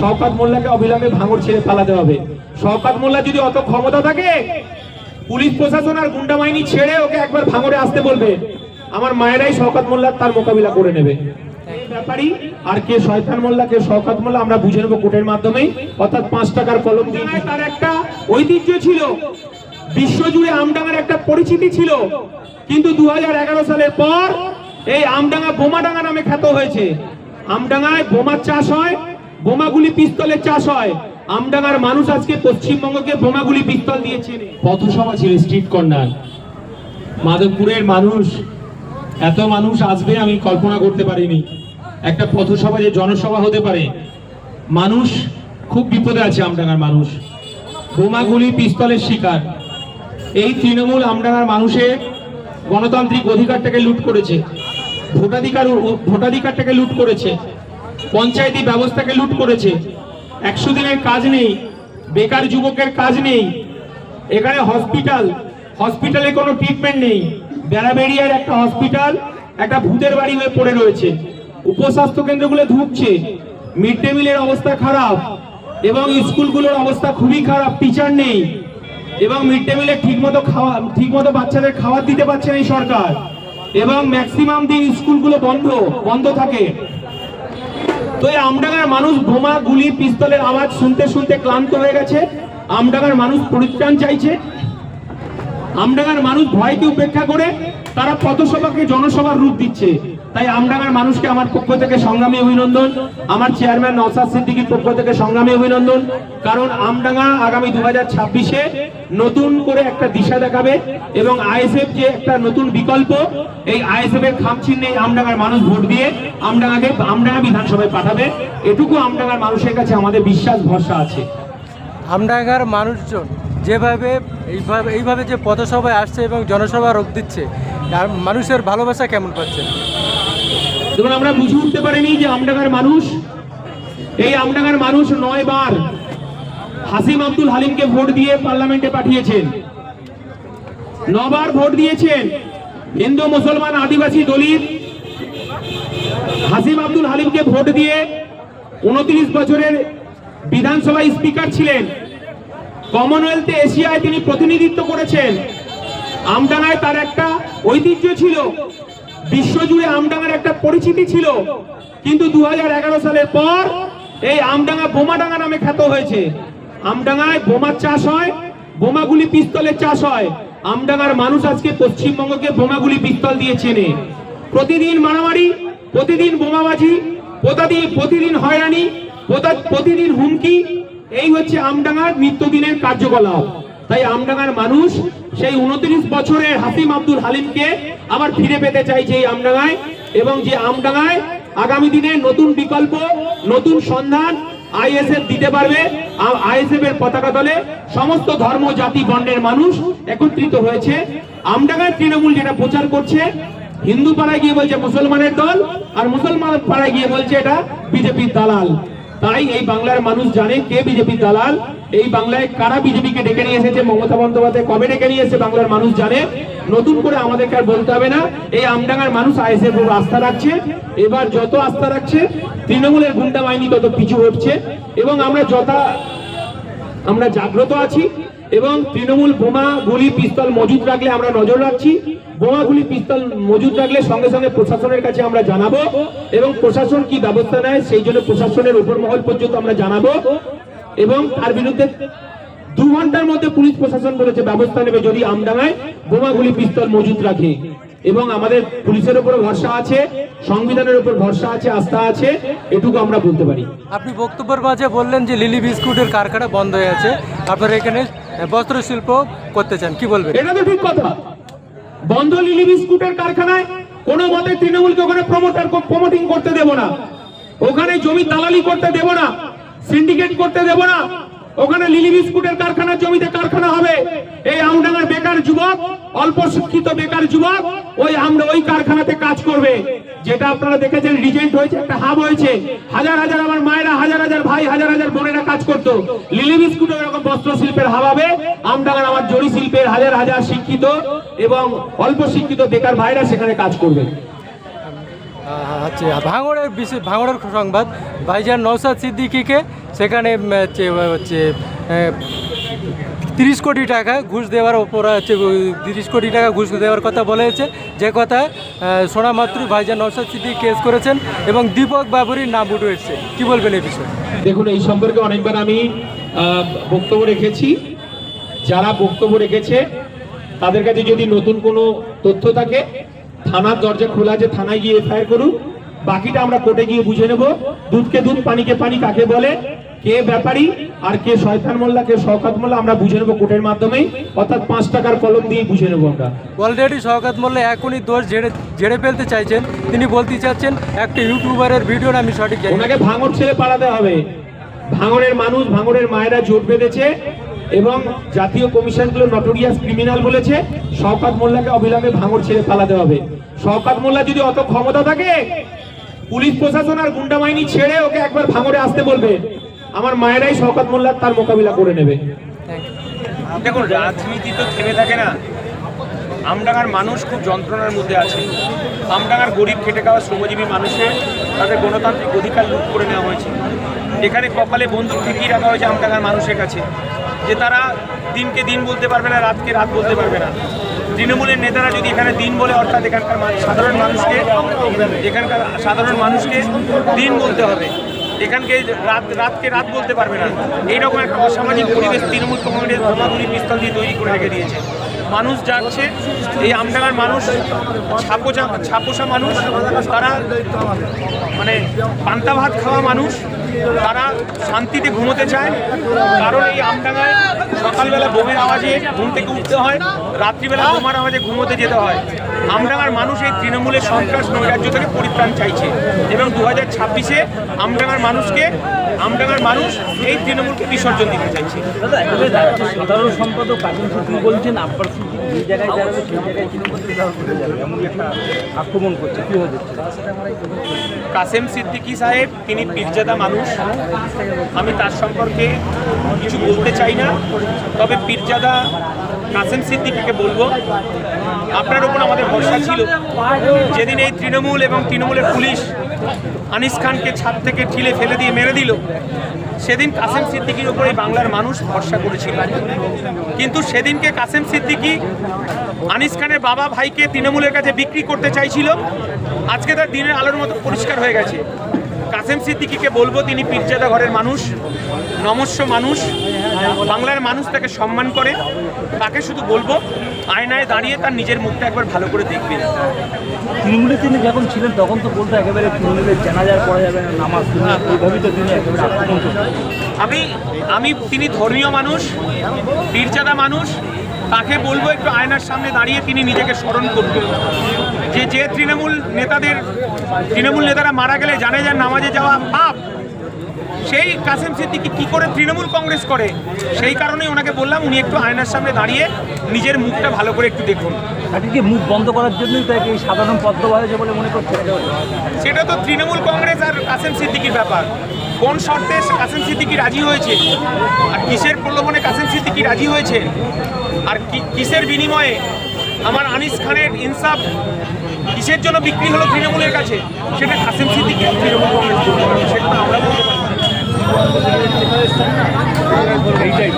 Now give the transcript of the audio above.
শওকাত মোল্লাকে অবিলম্বে ভাঙর ছেড়ে পালাতে হবে। শওকাত মোল্লা যদি অত ক্ষমতা থাকে পুলিশ প্রশাসন আর গুন্ডা বাহিনী ছেড়ে ওকে একবার ভাঙরে আসতে বলবে। আমার মায়েরাই শওকাত মোল্লা তার মোকাবিলা করে নেবে। ব্যাপারই আর কে শয়তান মোল্লা কে শওকাত মোল্লা আমরা বুঝে নেব কোর্টের অর্থাৎ পাঁচ টাকার কলম দিয়ে তার একটা ঐতিহ্য ছিল। বিশ্বজুড়ে আমডাঙ্গার একটা পরিচিতি ছিল। কিন্তু দু সালের পর এই আমডাঙ্গা বোমাডাঙ্গা নামে খ্যাত হয়েছে। আমডাঙ্গায় বোমার চাষ হয় বোমাগুলি পিস্তলের চাষ হয়। আমডাঙ্গার মানুষ আজকে পশ্চিমবঙ্গকে বোমাগুলি পিস্তল দিয়েছে। পথসভা ছিল স্ট্রিট কর্নার। মাধবপুরের মানুষ, এত মানুষ আসবে আমি কল্পনা করতে পারিনি। একটা পথসভা যে জনসভা হতে পারে। মানুষ খুব বিপদে আছে আমডাঙ্গার মানুষ। বোমাগুলি পিস্তলের শিকার। এই তৃণমূল আমডাঙ্গার মানুষের গণতান্ত্রিক অধিকারটাকে লুট করেছে। ভোটাধিকার ভোটাধিকারটাকে লুট করেছে। পঞ্চায়েতি ব্যবস্থাকে লুট করেছে। একশো দিনের কাজ নেই, বেকার যুবকের কাজ নেই। এখানে হসপিটাল, হসপিটালে কোনো ট্রিটমেন্ট নেই। বেড়াবেড়িয়ার একটা হসপিটাল, একটা ভূতের বাড়ি হয়ে পড়ে রয়েছে। উপস্বাস্থ্য কেন্দ্রগুলো ধুঁকছে। মিড ডে মিলের অবস্থা খারাপ এবং স্কুলগুলোর অবস্থা খুবই খারাপ টিচার নেই। এবং মিড ডে মিলে ঠিক মতো খাওয়া ঠিক মতো বাচ্চাদের খাবার দিতে পারছে না সরকার। এবং ম্যাক্সিমাম দিন স্কুলগুলো বন্ধ বন্ধ থাকে। তো এই আমডাঙ্গার মানুষ বোমা, গুলি, পিস্তলের আওয়াজ শুনতে শুনতে ক্লান্ত হয়ে গেছে। আমডাঙ্গার মানুষ পরিত্রাণ চাইছে। আমডাঙ্গার মানুষ ভয়কে উপেক্ষা করে তারা পথসভাকে জনসভার রূপ দিচ্ছে। তাই আমডাঙ্গার মানুষকে আমার পক্ষ থেকে সংগ্রামী অভিনন্দন। আমার চেয়ারম্যান নওসাদ সিদ্দিকীর পক্ষ থেকে সংগ্রামী অভিনন্দন। কারণ আমডাঙ্গা আগামী দু ছাব্বিশে নতুন করে একটা দিশা দেখাবে এবং আইএসএফ যে একটা নতুন বিকল্প, এই আইএসএফ এর খামচিহ্নে আমডাঙ্গার মানুষ ভোট দিয়ে আমডাঙ্গাকে আমডাঙ্গা বিধানসভায় পাঠাবে। এটুকু আমডাঙ্গার মানুষের কাছে আমাদের বিশ্বাস, ভরসা আছে। আমডাঙ্গার মানুষজন যেভাবে, এইভাবে এইভাবে যে পথসভায় আসছে এবং জনসভা রূপ দিচ্ছে আর মানুষের ভালোবাসা কেমন পাচ্ছে? দেখুন, আমরা বুঝে উঠতে পারিনি যে আমডাঙ্গার মানুষ। এই আমডাঙ্গার মানুষ নয় বার হাসিম আব্দুল হালিমকে ভোট দিয়ে পার্লামেন্টে পাঠিয়েছেন। নবার ভোট দিয়েছেন হিন্দু, মুসলমান, আদিবাসী দলিত। হাসিম আব্দুল হালিমকে ভোট দিয়ে উনত্রিশ বছরের বিধানসভা স্পিকার ছিলেন। কমনওয়েলথে এশিয়ায় তিনি প্রতিনিধিত্ব করেছেন। আমডাঙ্গায় তার একটা ঐতিহ্য ছিল। বিশ্বজুড়ে আমডাঙ্গার একটা পরিচিতি ছিল। কিন্তু দু সালের পর এই আমডাঙ্গা বোমাডাঙ্গা নামে খ্যাত হয়েছে। আমডাঙ্গায় বোমার চাষ হয়, বোমাগুলি পিস্তলের চাষ হয়। আমডাঙ্গার মানুষ আজকে পশ্চিমবঙ্গকে বোমাগুলি পিস্তল দিয়ে চেনে। প্রতিদিন মারামারি, প্রতিদিন বোমাবাজি, প্রতিদিন প্রতিদিন হয়রানি প্রতা- প্রতিদিন হুমকি, এই হচ্ছে আমডাঙ্গার নিত্যদিনের কার্যকলাপ। তাই আমডাঙ্গার মানুষ সেই উনত্রিশ বছরের হাসিম আব্দুল হালিমকে আবার ফিরে পেতে চাইছে এই আমডাঙ্গায়। এবং যে আমডাঙ্গায় আগামী দিনে নতুন বিকল্প, নতুন সন্ধান আইএসএফ দিতে পারবে। আইএসএফ এর পতাকা দলে সমস্ত ধর্ম, জাতি, বর্ণের মানুষ একত্রিত হয়েছে। আমডাঙ্গার তৃণমূল যেটা প্রচার করছে, হিন্দু পাড়ায় গিয়ে বলছে মুসলমানের দল, আর মুসলমান পাড়ায় গিয়ে বলছে এটা বিজেপির দালাল। তাই এই বাংলার মানুষ জানে কে বিজেপি দালাল এই বাংলায় কারা বিজেপিকে ডেকে নিয়ে এসেছে? মমতা বন্দ্যোপাধ্যায় কবে ডেকে নিয়ে এসেছে? বাংলার মানুষ জানে। নতুন করে আমাদেরকে আর বলতে হবে না। এই আমডাঙ্গার মানুষ আইএসএফ উপর আস্থা রাখছে। এবার যত আস্থা রাখছে, তৃণমূলের গুন্ডা বাহিনী তত পিছু হচ্ছে এবং আমরা যথা, আমরা জাগ্রত আছি। এবং তৃণমূল বোমা গুলি পিস্তল মজুদ রাখলে আমরা নজর রাখছি। বোমা গুলি পিস্তল মজুদ রাখলে সঙ্গে সঙ্গে প্রশাসনের কাছে আমরা জানাব। এবং প্রশাসন কি ব্যবস্থা নেয়, সেই জন্য প্রশাসনের উপর মহল পর্যন্ত আমরা জানাব। এবং তার বিরুদ্ধে দু ঘণ্টার মধ্যে পুলিশ প্রশাসন বলেছে ব্যবস্থা নেবে যদি আমডাঙ্গায় বোমা গুলি পিস্তল মজুদ রাখে। এবং আমাদের পুলিশের উপর ভরসা আছে সংবিধানের উপর ভরসা আছে আস্থা আছে এটুকু আমরা বলতে পারি। আপনি বক্তব্যের মাঝে বললেন যে লিলি বিস্কুটের কারখানা বন্ধ হয়ে আছে। আপনারা এখানে বস্ত্র শিল্প করতে চান কি বলবেন? এটা তো ঠিক কথা। বন্ধ লিলি বিস্কুটের কারখানায় কোনো মতে তৃণমূলকে ওখানে প্রমোটার প্রমোটিং করতে দেব না। ওখানে জমি দালালি করতে দেব না। সিন্ডিকেট করতে দেব না। ওখানে লিলি বিস্কুটের কারখানার জমিতে কারখানা হবে। এই আমডাঙ্গার বেকার যুবক, অল্প শিক্ষিত বেকার যুবক, ওই আমরা ওই কারখানাতে কাজ করবে। যেটা আপনারা দেখেছেন, রিজেন্ট হয়েছে, একটা হাব হয়েছে। হাজার হাজার আমার মায়েরা, হাজার হাজার ভাই, হাজার হাজার বোনেরা কাজ করতো। লিলি বিস্কুট এরকম বস্ত্র শিল্পের হাব হবে। আমডাঙ্গার আমার জরি শিল্পের হাজার হাজার শিক্ষিত এবং অল্প শিক্ষিত বেকার ভাইরা সেখানে কাজ করবে। হচ্ছে ভাঙড়ের বিশেষ ভাঙড়ের সংবাদ। ভাইজান নৌসাদ সিদ্দিকিকে সেখানে হচ্ছে তিরিশ কোটি টাকা ঘুষ দেওয়ার ওপর, হচ্ছে তিরিশ কোটি টাকা ঘুষ দেওয়ার কথা বলেছে। যে কথা সোনা মাত্রই ভাইজান নৌসাদ সিদ্দিক কেস করেছেন এবং দীপক বাবুরির নাম উঠে এসছে কী বলবেন এই বিষয়ে? দেখুন, এই সম্পর্কে অনেকবার আমি বক্তব্য রেখেছি। যারা বক্তব্য রেখেছে, তাদের কাছে যদি নতুন কোনো তথ্য থাকে থানার দরজা খোলা আছে থানায় গিয়ে এফআইআর করুক বাকিটা আমরা কোর্টে গিয়ে বুঝে নেব। দুধকে দুধ পানিকে পানি কাকে বলে কে ব্যাপারী আর কে শয়তান মোল্লা কে শওকাত মোল্লা আমরা বুঝে নেব কোর্টের মাধ্যমেই। অর্থাৎ পাঁচ টাকার কলম দিয়ে বুঝে নেব আমরা। অলরেডি শওকাত মোল্লা এখনই দোষ ঝেড়ে ঝেড়ে ফেলতে চাইছেন। তিনি বলতে চাচ্ছেন একটা ইউটিউবারের ভিডিও আমি সঠিক জানি। ওনাকে ভাঙড় ছেড়ে পালাতে হবে। ভাঙড়ের মানুষ ভাঙড়ের মায়েরা জোট বেঁধেছে। এবং জাতীয় কমিশনগুলো নটোরিয়াস ক্রিমিনাল বলেছে, শওকাত মোল্লাকে অবিলম্বে ভাঙড় ছেড়ে পালাতে হবে। শওকাত মোল্লা যদি অত ক্ষমতা থাকে, পুলিশ প্রশাসন আর গুন্ডা বাহিনী ছেড়ে ওকে একবার ভাঙড়ে আসতে বলবে। আমার মায়েরাই শওকাত মোল্লার তার মোকাবিলা করে নেবে। দেখুন, রাজনীতি তো থেমে থাকে না। আমডাঙ্গার মানুষ খুব যন্ত্রণার মধ্যে আছে। আমডাঙ্গার গরিব খেটে খাওয়া শ্রমজীবী মানুষের তাদের গণতান্ত্রিক অধিকার লুট করে নেওয়া হয়েছে। এখানে কপালে বন্দুক ঠেকিয়ে রাখা হয়েছে আমডাঙ্গার মানুষের কাছে। যে তারা দিনকে দিন বলতে পারবে না, রাতকে রাত বলতে পারবে না। তৃণমূলের নেতারা যদি এখানে দিন বলে, অর্থাৎ এখানকার সাধারণ মানুষকে, এখানকার সাধারণ মানুষকে দিন বলতে হবে। এখানকে রাত, রাতকে রাত বলতে পারবে না। এইরকম একটা অসামাজিক পরিবেশ তৃণমূল কংগ্রেস ধর্মাগুলি পিস্তল দিয়ে তৈরি করে রেখে দিয়েছে। মানুষ যাচ্ছে এই আমডাঙ্গার মানুষ ছাপোসা ছাপোসা মানুষ, তারা মানে পান্তা ভাত খাওয়া মানুষ তারা শান্তিতে ঘুমোতে চায়। কারণ এই আমডাঙায় সকালবেলা বোমের আওয়াজে ঘুম থেকে উঠতে হয়, রাত্রিবেলা বোমার আওয়াজে ঘুমোতে যেতে হয়। আমডাঙার মানুষ এই তৃণমূলের সন্ত্রাস নৈরাজ্য থেকে পরিত্রাণ চাইছে এবং দু হাজার ছাব্বিশে আমডাঙার মানুষকে আমডাঙ্গার মানুষ এই তৃণমূলকে বিসর্জন দিতে চাইছে। সাধারণ সম্পাদক কাজল বলছেন আব্বাস সিদ্দিক যে জায়গায় যাবে সেই জায়গায় তৃণমূল করে যাবে। এমন একটা আক্রমণ করছে। কাসেম সিদ্দিকী সাহেব তিনি পীরজাদা মানুষ। আমি তার সম্পর্কে কিছু বলতে চাই না। তবে পীরজাদা কাসেম সিদ্দিকিকে বলব আপনার উপর আমাদের ভরসা ছিল। যেদিন এই তৃণমূল এবং তৃণমূলের পুলিশ আনিস খানকে ছাদ থেকে ঠিলে ফেলে দিয়ে মেরে দিল। সেদিন কাসেম সিদ্দিকির উপরে বাংলার মানুষ ভরসা করেছিল। কিন্তু সেদিনকে কাসেম সিদ্দিকি আনিস খানের বাবা ভাইকে তৃণমূলের কাছে বিক্রি করতে চাইছিল। আজকে তার দিনের আলোর মতো পরিষ্কার হয়ে গেছে। কাসেম সিদ্দিকিকে বলব তিনি পীরজাদা ঘরের মানুষ নমস্য মানুষ বাংলার মানুষ তাকে সম্মান করে। তাকে শুধু বলব আয়নায় দাঁড়িয়ে তার নিজের মুখটা একবার ভালো করে দেখবেন তৃণমূলে তিনি যখন ছিলেন তখন তো বলতো একেবারে তৃণমূলের জানাজার পড়া যাবে না নামাজ এইভাবেই তো তিনি একেবারে আক্রমণ আমি আমি তিনি ধর্মীয় মানুষ পীরজাদা মানুষ তাকে বলব একটু আয়নার সামনে দাঁড়িয়ে তিনি নিজেকে স্মরণ করবেন যে যে তৃণমূল নেতাদের তৃণমূল নেতারা মারা গেলে জানে যার নামাজে যাওয়া পাপ সেই কাসেম সিদ্দিকি কি করে তৃণমূল কংগ্রেস করে? সেই কারণেই ওনাকে বললাম উনি একটু আয়নার সামনে দাঁড়িয়ে নিজের মুখটা ভালো করে একটু দেখুন। তাকে কি মুখ বন্ধ করার জন্যই তাকে এই সাধারণ পদ্ম হয়েছে বলে মনে করছেন? সেটা তো তৃণমূল কংগ্রেস আর কাসেম সিদ্দিকির ব্যাপার। কোন শর্তে কাসেম সিদ্দিকি রাজি হয়েছে? আর কিসের প্রলোভনে কাসেম সিদ্দিকি রাজি হয়েছে? আর কি- কিসের বিনিময়ে আমার আনিস খানের ইনসাফ কিসের জন্য বিক্রি হলো তৃণমূলের কাছে? সেটা কাসেম সিদ্দিকি তৃণমূল কংগ্রেস বলতে পারবে, সেটা আমরা বলতে পারব এইটাই।